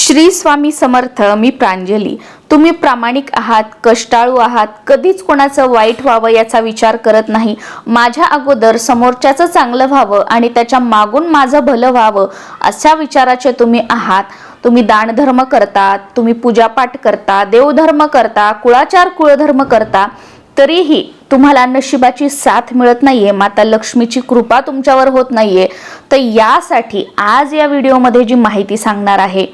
श्री स्वामी समर्थ मी प्रांजली. तुम्ही प्रामाणिक आहात कष्टाळू आहात कधीच कोणाचं वाईट व्हावं याचा विचार करत नाही. माझ्या अगोदर समोरच्याचं चांगलं व्हावं आणि त्याच्या मागून माझं भलं व्हावं अशा विचाराचे तुम्ही आहात. तुम्ही दानधर्म करता तुम्ही पूजापाठ करता देवधर्म करता कुळाचार कुळधर्म करता तरीही तुम्हाला नशिबाची साथ मिळत नाहीये माता लक्ष्मीची कृपा तुमच्यावर होत नाहीये. तर यासाठी आज या व्हिडिओमध्ये जी माहिती सांगणार आहे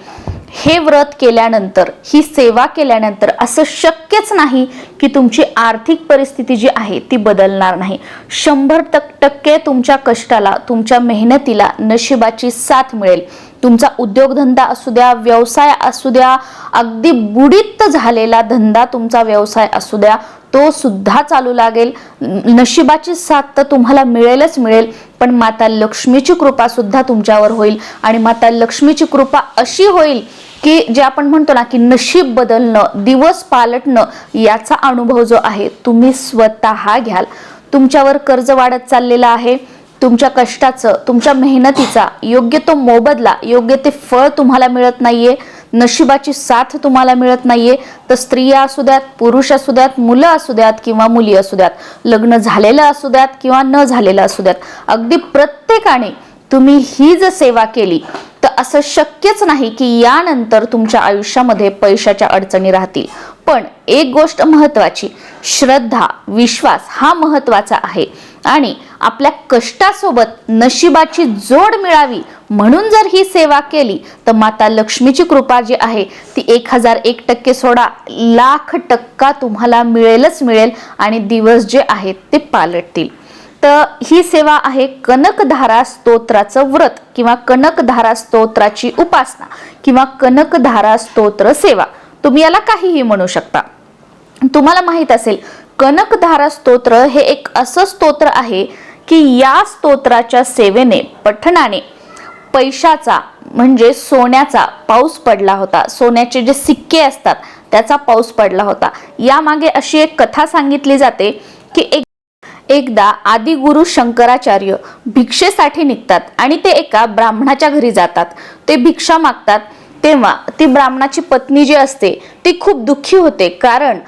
हे व्रत केल्यानंतर ही सेवा केल्यानंतर असं शक्यच नाही की तुमची आर्थिक परिस्थिती जी आहे ती बदलणार नाही. शंभर टक टक्के तुमच्या कष्टाला तुमच्या मेहनतीला नशिबाची साथ मिळेल. तुमचा उद्योगधंदा असू द्या व्यवसाय असू द्या अगदी बुडीत झालेला धंदा तुमचा व्यवसाय असू द्या तो सुद्धा चालू लागेल. नशिबाची साथ तर तुम्हाला मिळेलच मिळेल पण माता लक्ष्मीची कृपा सुद्धा तुमच्यावर होईल. आणि माता लक्ष्मीची कृपा अशी होईल की जे आपण म्हणतो ना की नशीब बदलणं दिवस पालटणं याचा अनुभव जो आहे तुम्ही स्वतः घ्याल. तुमच्यावर कर्ज वाढत चाललेलं आहे तुमच्या कष्टाचं तुमच्या मेहनतीचा योग्य तो मोबदला योग्य ते फळ तुम्हाला मिळत नाहीये नशिबाची साथ तुम्हाला मिळत नाहीये तर स्त्रिया असू द्यात पुरुष असू द्यात मुलं असू द्यात किंवा मुली असू द्यात लग्न झालेलं असू द्यात किंवा न झालेलं असू द्यात अगदी प्रत्येकाने तुम्ही ही जर सेवा केली तर असं शक्यच नाही की यानंतर तुमच्या आयुष्यामध्ये पैशाच्या अडचणी राहतील. पण एक गोष्ट महत्वाची श्रद्धा विश्वास हा महत्त्वाचा आहे. आणि आपल्या कष्टासोबत नशिबाची जोड मिळावी म्हणून जर ही सेवा केली तर माता लक्ष्मीची कृपा जी आहे ती एक हजार एक टक्के सोडा लाख टक्का तुम्हाला मिळेलच मिळेल आणि दिवस जे आहेत ते पालटतील. तर ही सेवा आहे कनकधारा स्तोत्राचं व्रत किंवा कनकधारा स्तोत्राची उपासना किंवा कनकधारा स्तोत्र सेवा. तुम्ही याला काहीही म्हणू शकता. तुम्हाला माहीत असेल कनकधारा स्तोत्र हे एक असं स्तोत्र आहे की या स्तोत्राच्या सेवेने पठणाने पैशाचा म्हणजे सोन्याचा पाऊस पडला होता. सोन्याचे जे सिक्के असतात त्याचा पाऊस पडला होता. यामागे अशी एक कथा सांगितली जाते की एक एकदा आदिगुरु शंकराचार्य भिक्षेसाठी निघतात आणि ते एका ब्राह्मणाच्या घरी जातात. ते भिक्षा मागतात. तेव्हा ती ब्राह्मणाची पत्नी जी असते ती खूप दुःखी होते कारण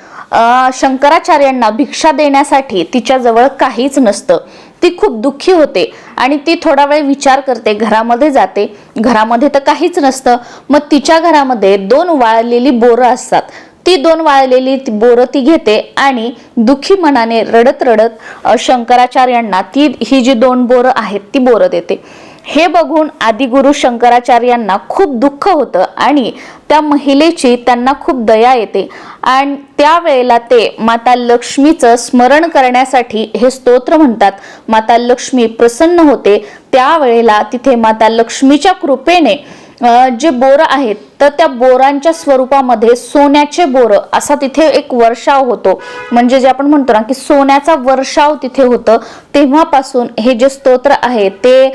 शंकराचार्यांना भिक्षा देण्यासाठी तिच्याजवळ काहीच नसतं. ती खूप दुःखी होते आणि ती थोडा वेळ विचार करते घरामध्ये जाते. घरामध्ये तर काहीच नसतं. मग तिच्या घरामध्ये दोन वाळलेली बोरं असतात. ती दोन वाळलेली ती बोरं ती घेते आणि दुःखी मनाने रडत रडत शंकराचार्यांना ती ही जी दोन बोरं आहेत ती बोरं देते. हे बघून आदिगुरु शंकराचार्यांना खूप दुःख होतं आणि त्या महिलेची त्यांना खूप दया येते. आणि त्यावेळेला ते माता लक्ष्मीचं स्मरण करण्यासाठी हे स्तोत्र म्हणतात. माता लक्ष्मी प्रसन्न होते. त्यावेळेला तिथे माता लक्ष्मीच्या कृपेने जे बोरं आहेत तर त्या बोरांच्या स्वरूपामध्ये सोन्याचे बोरं असा तिथे एक वर्षाव होतो. म्हणजे जे आपण म्हणतो ना की सोन्याचा वर्षाव तिथे होतं. तेव्हापासून हे जे स्तोत्र आहे ते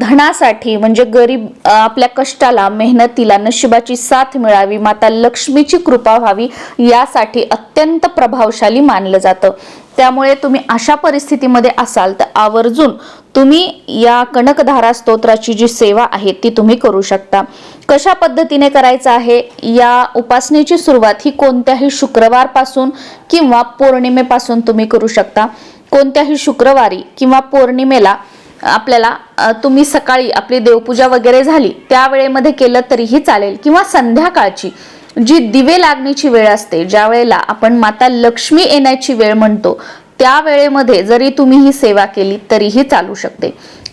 धनासाठी म्हणजे गरीब आपल्या कष्टाला मेहनतीला नशिबाची साथ मिळावी माता लक्ष्मीची कृपा व्हावी यासाठी अत्यंत प्रभावशाली मानलं जातं. त्यामुळे तुम्ही अशा परिस्थितीमध्ये असाल तर आवर्जून तुम्ही या कणकधारा स्तोत्राची जी सेवा आहे ती तुम्ही करू शकता. कशा पद्धतीने करायचं आहे? या उपासनेची सुरुवात ही कोणत्याही शुक्रवारपासून किंवा पौर्णिमेपासून तुम्ही करू शकता. कोणत्याही शुक्रवारी किंवा पौर्णिमेला आपल्याला तुम्ही सकाळी आपली देवपूजा वगैरे झाली त्या वेळेमध्ये केलं तरीही चालेल किंवा संध्याकाळची जी दिवे लागण्याची वेळ असते ज्या वेळेला आपण माता लक्ष्मी येण्याची वेळ म्हणतो त्या वेळेमध्ये जरी तुम्ही ही सेवा केली तरीही चालू शकते.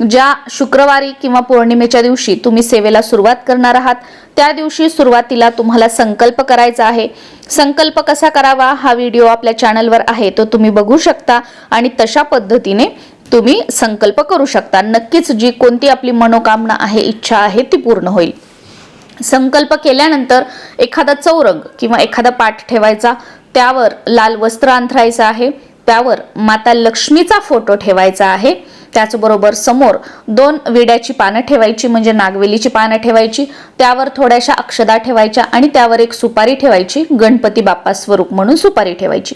ज्या शुक्रवारी किंवा पौर्णिमेच्या दिवशी तुम्ही सेवेला सुरुवात करणार आहात त्या दिवशी सुरुवातीला तुम्हाला संकल्प करायचा आहे. संकल्प कसा करावा हा व्हिडिओ आपल्या चॅनलवर आहे तो तुम्ही बघू शकता आणि तशा पद्धतीने तुम्ही संकल्प करू शकता. नक्कीच जी कोणती आपली मनोकामना आहे इच्छा आहे ती पूर्ण होईल. संकल्प केल्यानंतर एखादा चौरंग किंवा एखादा पाठ ठेवायचा त्यावर लाल वस्त्र अंथरायचं आहे त्यावर माता लक्ष्मीचा फोटो ठेवायचा आहे त्याचबरोबर समोर दोन विड्याची पानं ठेवायची म्हणजे नागवेलीची पानं ठेवायची त्यावर थोड्याशा अक्षदा ठेवायच्या आणि त्यावर एक सुपारी ठेवायची गणपती बाप्पा स्वरूप म्हणून सुपारी ठेवायची.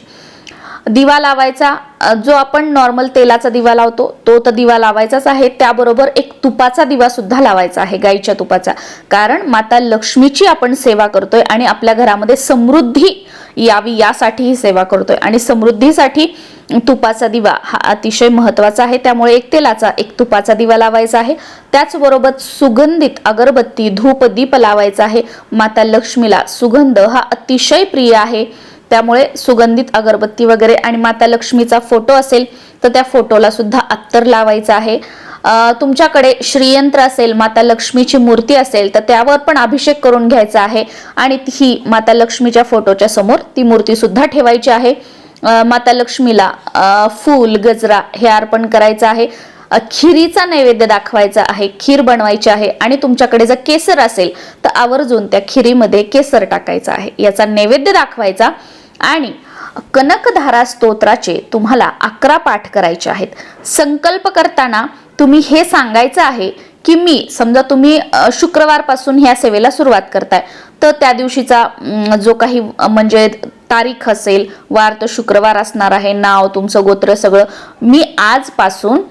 दिवा लावायचा जो आपण नॉर्मल तेलाचा दिवा लावतो तो तर दिवा लावायचाच आहे. त्याबरोबर एक तुपाचा दिवा सुद्धा लावायचा आहे गाईच्या तुपाचा. कारण माता लक्ष्मीची आपण सेवा करतोय आणि आपल्या घरामध्ये समृद्धी यावी यासाठी ही सेवा करतोय. आणि समृद्धीसाठी तुपाचा दिवा हा अतिशय महत्त्वाचा आहे. त्यामुळे एक तेलाचा एक तुपाचा दिवा लावायचा आहे. त्याचबरोबर सुगंधित अगरबत्ती धूप दीप लावायचा आहे. माता लक्ष्मीला सुगंध हा अतिशय प्रिय आहे. त्यामुळे सुगंधित अगरबत्ती वगैरे आणि माता लक्ष्मीचा फोटो असेल तर त्या फोटोला सुद्धा अत्तर लावायचा आहे. तुमच्याकडे श्रीयंत्र असेल माता लक्ष्मीची मूर्ती असेल तर त्यावर पण अभिषेक करून घ्यायचा आहे. आणि ही माता लक्ष्मीच्या फोटोच्या समोर ती मूर्ती सुद्धा ठेवायची आहे. माता लक्ष्मीला फूल गजरा हे अर्पण करायचं आहे. खिरीचा नैवेद्य दाखवायचा आहे खीर बनवायची आहे. आणि तुमच्याकडे जर केसर असेल तर आवर्जून त्या खिरीमध्ये केसर टाकायचा आहे. याचा नैवेद्य दाखवायचा. आणि कनकधारा स्तोत्राचे तुम्हाला अकरा पाठ करायचे आहेत. संकल्प करताना तुम्ही हे सांगायचं आहे की मी समजा तुम्ही शुक्रवारपासून ह्या सेवेला सुरुवात करताय. तर त्या दिवशीचा जो काही म्हणजे तारीख असेल वार तर शुक्रवार असणार आहे नाव तुमचं गोत्र सगळं. मी आजपासून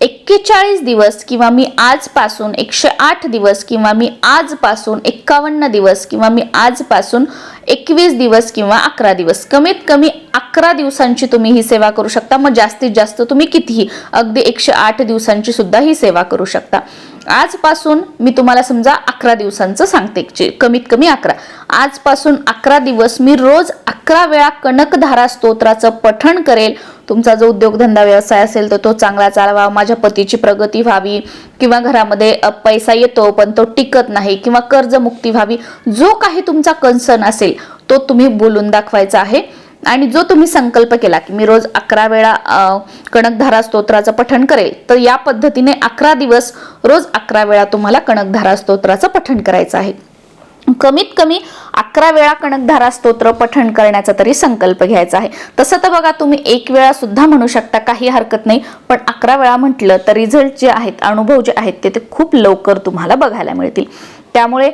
एक्केचाळीस दिवस किंवा मी आजपासून एकशे आठ दिवस किंवा मी आजपासून एक्कावन्न दिवस किंवा मी आजपासून एकवीस दिवस किंवा अकरा दिवस कमीत कमी अकरा दिवसांची तुम्ही ही सेवा करू शकता. मग जास्तीत जास्त तुम्ही कितीही अगदी एकशे आठ दिवसांची सुद्धा ही सेवा करू शकता. आजपासून मी तुम्हाला समजा अकरा दिवसांचं सांगते जे कमीत कमी अकरा. आजपासून अकरा दिवस मी रोज अकरा वेळा कनकधारा स्तोत्राचं पठण करेल. तुमचा जो उद्योगधंदा व्यवसाय असेल तर तो चांगला चालवा माझ्या पतीची प्रगती व्हावी किंवा घरामध्ये पैसा येतो पण तो टिकत नाही किंवा कर्जमुक्ती व्हावी जो काही तुमचा कन्सर्न असेल तो तुम्ही बोलून दाखवायचा आहे. आणि जो तुम्ही संकल्प केला की मी रोज अकरा वेळा कणकधारा स्तोत्राचं पठण करेल तर या पद्धतीने अकरा दिवस रोज अकरा वेळा तुम्हाला कणकधारा स्तोत्राचं पठण करायचं आहे. कमीत कमी अकरा वेळा कणकधारा स्तोत्र पठण करण्याचा तरी संकल्प घ्यायचा आहे. तसं तर बघा तुम्ही एक वेळा सुद्धा म्हणू शकता काही हरकत नाही. पण अकरा वेळा म्हटलं तर रिझल्ट जे आहेत अनुभव जे आहेत ते ते खूप लवकर तुम्हाला बघायला मिळतील. त्यामुळे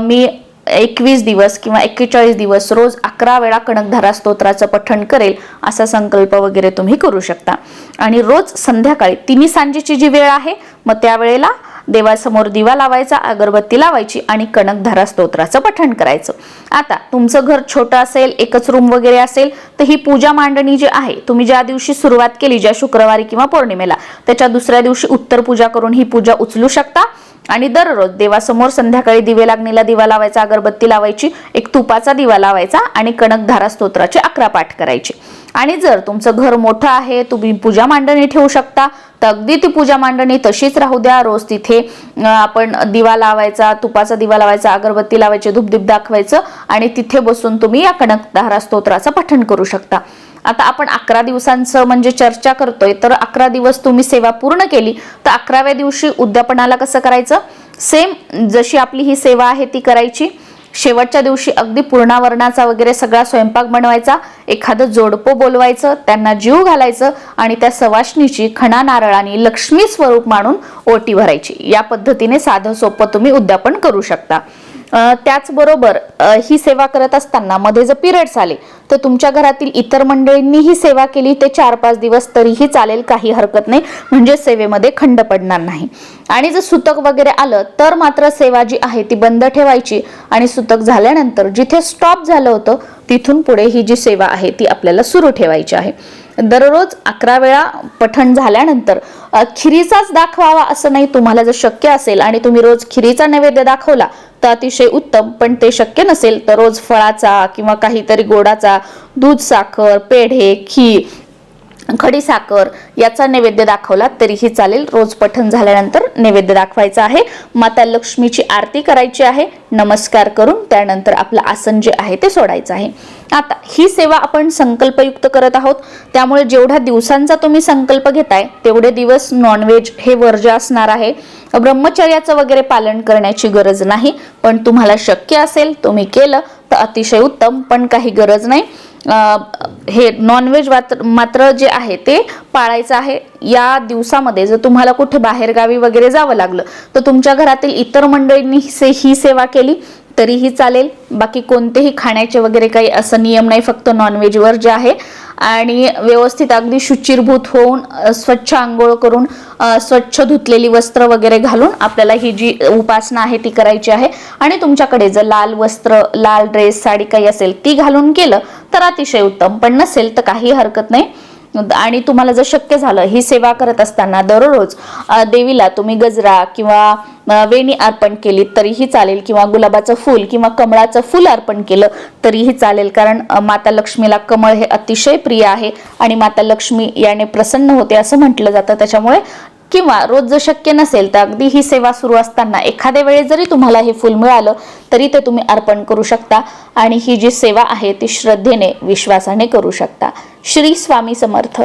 मी एकवीस दिवस किंवा एक्केचाळीस दिवस रोज अकरा वेळा कणकधारा स्तोत्राचं पठण करेल असा संकल्प वगैरे तुम्ही करू शकता. आणि रोज संध्याकाळी तिन्ही सांजेची जी वेळ आहे मग त्यावेळेला देवासमोर दिवा लावायचा अगरबत्ती लावायची आणि कणकधारा स्तोत्राचं पठण करायचं. आता तुमचं घर छोटं असेल एकच रूम वगैरे असेल तर ही पूजा मांडणी जी आहे तुम्ही ज्या दिवशी सुरुवात केली ज्या शुक्रवारी किंवा पौर्णिमेला त्याच्या दुसऱ्या दिवशी उत्तर पूजा करून ही पूजा उचलू शकता. आणि दररोज देवासमोर संध्याकाळी दिवे लागणीला दिवा लावायचा अगरबत्ती लावायची एक तुपाचा दिवा लावायचा आणि कणकधारा स्तोत्राचे अकरा पाठ करायचे. आणि जर तुमचं घर मोठं आहे तुम्ही पूजा मांडणी ठेवू शकता. तर अगदी ती पूजा मांडणी तशीच राहू द्या. रोज तिथे आपण दिवा लावायचा तुपाचा दिवा लावायचा अगरबत्ती लावायची धूपदीप दाखवायचं आणि तिथे बसून तुम्ही या कणकधारा स्तोत्राचं पठण करू शकता. आता आपण अकरा दिवसांचं म्हणजे चर्चा करतोय तर अकरा दिवस तुम्ही सेवा पूर्ण केली तर अकराव्या दिवशी उद्यापनाला कसं करायचं? सेम जशी आपली ही सेवा आहे ती करायची. शेवटच्या दिवशी अगदी पूर्णावरणाचा वगैरे सगळा स्वयंपाक बनवायचा एखादं जोडपं बोलवायचं त्यांना जीव घालायचं आणि त्या सवाशणीची खणा नारळाने लक्ष्मी स्वरूप मानून ओटी भरायची. या पद्धतीने साधं सोपं तुम्ही उद्यापन करू शकता. त्याचबरोबर ही सेवा करत असताना मध्ये जर पिरियड्स आले तर तुमच्या घरातील इतर मंडळींनी ही सेवा केली ते चार पाच दिवस तरीही चालेल काही हरकत नाही. म्हणजे सेवेमध्ये खंड पडणार नाही. आणि जर सुतक वगैरे आलं तर मात्र सेवा जी आहे ती बंद ठेवायची. आणि सुतक झाल्यानंतर जिथे स्टॉप झालं होतं तिथून पुढे ही जी सेवा आहे ती आपल्याला सुरू ठेवायची आहे. दररोज अकरा वेळा पठण झाल्यानंतर खिरीचाच दाखवावा असं नाही तुम्हाला जर शक्य असेल आणि तुम्ही रोज खिरीचा नैवेद्य दाखवला तर अतिशय उत्तम पण ते शक्य नसेल तर रोज फळाचा किंवा काहीतरी गोडाचा दूध साखर पेढे खीर खडीसाकर याचा नैवेद्य दाखवला तरीही चालेल. रोज पठण झाल्यानंतर नैवेद्य दाखवायचा आहे. माता लक्ष्मीची आरती करायची आहे. नमस्कार करून त्यानंतर आपलं आसन जे आहे ते सोडायचं आहे. आता ही सेवा आपण संकल्पयुक्त करत आहोत. त्यामुळे जेवढ्या दिवसांचा तुम्ही संकल्प घेताय तेवढे दिवस नॉनव्हेज हे वर्ज्य असणार आहे. ब्रह्मचर्याचं वगैरे पालन करण्याची गरज नाही. पण तुम्हाला शक्य असेल तुम्ही केलं तर अतिशय उत्तम पण काही गरज नाही. हे नॉनव्हेज मात्र मात्र जे आहे ते पाळायचं आहे. या दिवसामध्ये जर तुम्हाला कुठे बाहेरगावी वगैरे जावं लागलं तर तुमच्या घरातील इतर मंडळींनी से- ही सेवा केली तरीही चालेल. बाकी कोणतेही खाण्याचे वगैरे काही असं नियम नाही फक्त नॉनव्हेजवर जे आहे आणि व्यवस्थित अगदी शुचिरभूत होऊन स्वच्छ आंघोळ करून स्वच्छ धुतलेली वस्त्र वगैरे घालून आपल्याला ही जी उपासना आहे ती करायची आहे. आणि तुमच्याकडे जर लाल वस्त्र लाल ड्रेस साडी काही असेल ती घालून केलं तर अतिशय उत्तम. पण नसेल तर काही हरकत नाही. आणि तुम्हाला जर शक्य झालं ही सेवा करत असताना दररोज देवीला तुम्ही गजरा किंवा वेणी अर्पण केली तरीही चालेल किंवा गुलाबाचं फूल किंवा कमळाचं फूल अर्पण केलं तरीही चालेल. कारण माता लक्ष्मीला कमळ हे अतिशय प्रिय आहे आणि माता लक्ष्मी याने प्रसन्न होते असं म्हटलं जातं. त्याच्यामुळे किंवा रोज जर शक्य नसेल तर अगदी ही सेवा सुरू असताना एखाद्या वेळेस जरी तुम्हाला हे फूल मिळालं तरी ते तुम्ही अर्पण करू शकता आणि ही जी सेवा आहे ती श्रद्धेने विश्वासाने करू शकता. श्री स्वामी समर्थ.